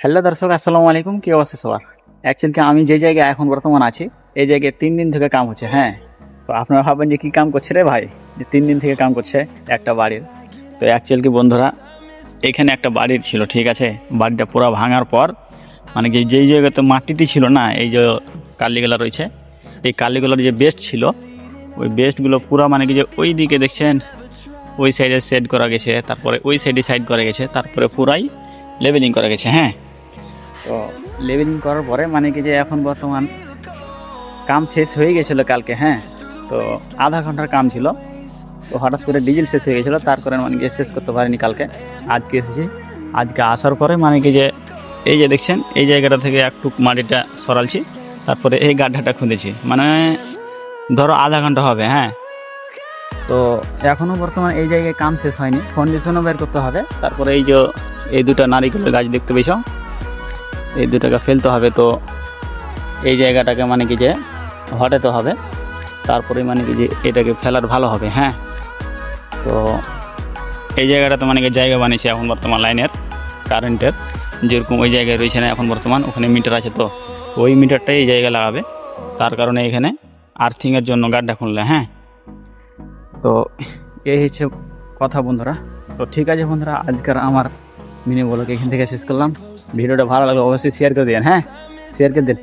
Hello দর্শক, আসসালামু আলাইকুম। কি অবস্থা সবার? অ্যাকচুয়ালি আমি যে জায়গায় এখন বর্তমান আছি, এই জায়গায় তিন দিন থেকে কাম হচ্ছে হ্যাঁ। তো আপনারা ভাববেন যে কী কাম করছে রে ভাই? যে তিন দিন থেকে কাম করছে একটা বাড়ির। তো অ্যাকচুয়াল কি বন্ধুরা, এখানে একটা বাড়ির ছিল, ঠিক আছে? বাড়িটা পুরো ভাঙার পর মানে কি যেই জায়গাতে মাটিতে ছিল না, এই যে কালিগুলা রয়েছে, এই কালিগুলোর যে বেস্ট ছিল, ওই বেস্টগুলো পুরো মানে কি যে ওই দিকে দেখছেন, ওই সাইডে সেট করা গেছে, তারপরে ওই সাইডে সাইড করা গেছে, তারপরে পুরাই লেভেলিং করা গেছে হ্যাঁ। তো লেভেলিং করার পরে মানে কি যে এখন বর্তমান কাম শেষ হয়ে গেছিল কালকে হ্যাঁ? তো আধা ঘণ্টার কাম ছিল। তো হঠাৎ করে ডিজেল শেষ হয়ে গেছিল তার কারণে মানে কি শেষ করতে পারিনি কালকে। আজকে এসেছি। আজকে আসার পরে মানে কি যে এই যে দেখছেন, এই জায়গাটা থেকে একটু মাটিটা সরালছি, তারপরে এই গাড্ডাটা খুঁজেছি। মানে ধরো আধা ঘণ্টা হবে হ্যাঁ? তো এখনও বর্তমান এই জায়গায় কাম শেষ হয়নি। ফাউন্ডেশনও বের করতে হবে। তারপরে এই যে এই দুটো নারিকেলের গাছ দেখতে পেয়েছ। এই দুটাকে ফেলতে হবে তো এই জায়গাটাকে মানে কি যে হটাতে হবে। তারপরে মানে কি যে এটাকে ফেলার ভালো হবে হ্যাঁ। তো এই জায়গাটাতে মানে কি জায়গা বানিয়েছে এখন বর্তমান লাইনের, কারেন্টের। যেরকম ওই জায়গায় রয়েছে না এখন বর্তমান, ওখানে মিটার আছে তো, ওই মিটারটাই এই জায়গায় লাগাবে। তার কারণে এখানে আর্থিংয়ের জন্য গাড্ডা খুললে হ্যাঁ। তো এই হচ্ছে কথা বন্ধুরা। তো ঠিক আছে বন্ধুরা, আজকের আমার মিনি বলকে এখান থেকে শেষ করলাম। ভিডিওটা ভালো লাগলে অবশ্যই শেয়ার করে দিন হ্যাঁ? শেয়ার করে দিন